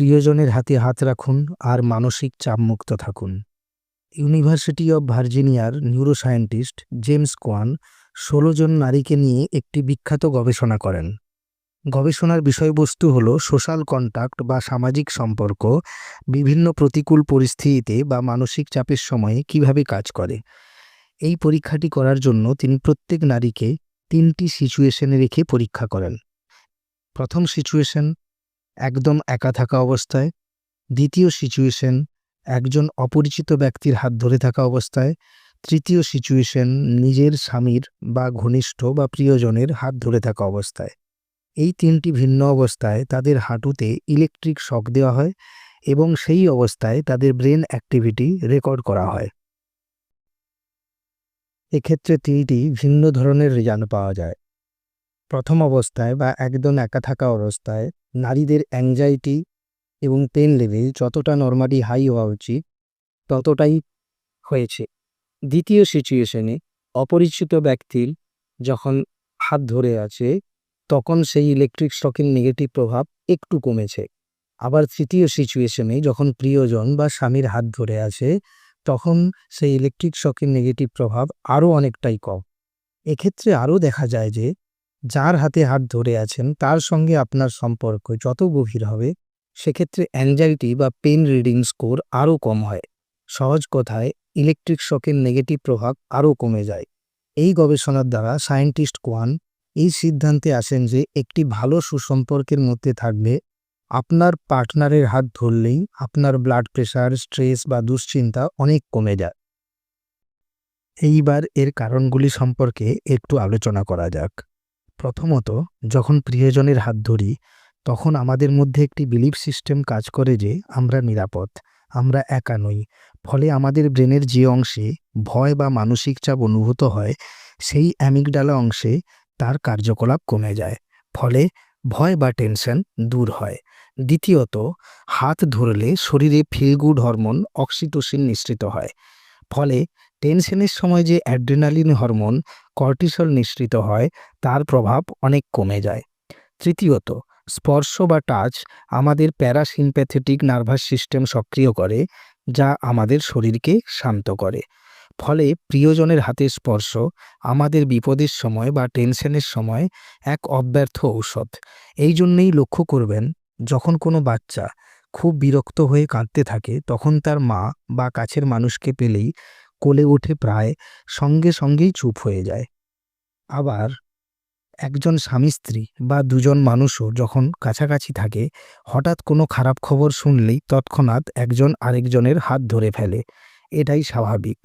প্রিয়জনের হাতে হাত রাখুন আর মানসিক চাপমুক্ত থাকুন। ইউনিভার্সিটি অব ভার্জিনিয়ার নিউরোসায়েন্টিস্ট জেমস কোয়ান ষোলো জন নারীকে নিয়ে একটি বিখ্যাত গবেষণা করেন। গবেষণার বিষয়বস্তু হল সোশ্যাল কন্টাক্ট বা সামাজিক সম্পর্ক, বিভিন্ন প্রতিকূল পরিস্থিতিতে বা মানসিক চাপের সময়ে কীভাবে কাজ করে। এই পরীক্ষাটি করার জন্য তিনি প্রত্যেক নারীকে তিনটি সিচুয়েশনে রেখে পরীক্ষা করেন। প্রথম সিচুয়েশন একদম একা থাকা অবস্থায়। দ্বিতীয় সিচুয়েশন একজন অপরিচিত ব্যক্তির হাত ধরে থাকা অবস্থায়। তৃতীয় সিচুয়েশন নিজের স্বামীর বা ঘনিষ্ঠ বা প্রিয়জনের হাত ধরে থাকা অবস্থায়। এই তিনটি ভিন্ন অবস্থায় তাদের হাঁটুতে ইলেকট্রিক শক দেওয়া হয় এবং সেই অবস্থায় তাদের ব্রেন অ্যাক্টিভিটি রেকর্ড করা হয়। এক্ষেত্রে তিনটি ভিন্ন ধরনের রেজাল্ট পাওয়া যায়। প্রথম অবস্থায় বা একদম একা থাকা অবস্থায় নারীদের অ্যাংজাইটি এবং পেন লেভেল যতটা নর্মালি হাই হওয়া উচিত, ততটাই হয়েছে। দ্বিতীয় সিচুয়েশনে অপরিচিত ব্যক্তির যখন হাত ধরে আছে, তখন সেই ইলেকট্রিক শকের নেগেটিভ প্রভাব একটু কমেছে। আবার তৃতীয় সিচুয়েশনে যখন প্রিয়জন বা স্বামীর হাত ধরে আছে, তখন সেই ইলেকট্রিক শকের নেগেটিভ প্রভাব আরও অনেকটাই কম। এক্ষেত্রে আরও দেখা যায় যে যার হাতে হাত ধরে আছেন, তার সঙ্গে আপনার সম্পর্ক যত গভীর হবে, সেক্ষেত্রে অ্যাংজাইটি বা পেন রিডিং স্কোর আরও কম হয়। সহজ কথায় ইলেকট্রিক শকের নেগেটিভ প্রভাব আরও কমে যায়। এই গবেষণার দ্বারা সায়েন্টিস্ট কোয়ান এই সিদ্ধান্তে আসেন যে একটি ভালো সুসম্পর্কের মধ্যে থাকবে, আপনার পার্টনারের হাত ধরলেই আপনার ব্লাড প্রেশার স্ট্রেস বা দুশ্চিন্তা অনেক কমে যায়। এইবার এর কারণগুলি সম্পর্কে একটু আলোচনা করা যাক। প্রথমত, যখন প্রিয়জনের হাত ধরি, তখন আমাদের মধ্যে একটি বিলিফ সিস্টেম কাজ করে যে আমরা নিরাপদ, আমরা একা নই। ফলে আমাদের ব্রেনের যে অংশে ভয় বা মানসিক চাপ অনুভূত হয়, সেই অ্যামিগডালা অংশে তার কার্যকলাপ কমে যায়। ফলে ভয় বা টেনশন দূর হয়। দ্বিতীয়ত, হাত ধরলে শরীরে ফিলগুড হরমোন অক্সিটোসিন নিঃসৃত হয়। ফলে টেনশনের সময় যে অ্যাড্রেনালিন হরমোন কর্টিসল নিঃসৃত হয়, তার প্রভাব অনেক কমে যায়। তৃতীয়ত, স্পর্শ বা টাচ আমাদের প্যারাসিম্প্যাথেটিক নার্ভাস সিস্টেম সক্রিয় করে, যা আমাদের শরীরকে শান্ত করে। ফলে প্রিয়জনের হাতের স্পর্শ আমাদের বিপদের সময় বা টেনশনের সময় এক অব্যর্থ ঔষধ। এই জন্যেই লক্ষ্য করবেন, যখন কোনো বাচ্চা খুব বিরক্ত হয়ে কাঁদতে থাকে, তখন তার মা বা কাছের মানুষকে পেলেই কোলে উঠে প্রায় সঙ্গে সঙ্গেই চুপ হয়ে যায়। আবার একজন স্বামী স্ত্রী বা দুজন মানুষও যখন কাছাকাছি থাকে, হঠাৎ কোনো খারাপ খবর শুনলেই তৎক্ষণাৎ একজন আরেকজনের হাত ধরে ফেলে। এটাই স্বাভাবিক।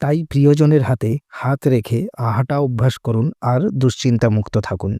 তাই প্রিয়জনের হাতে হাত রেখে আহাটা অভ্যাস করুন আর দুশ্চিন্তামুক্ত থাকুন।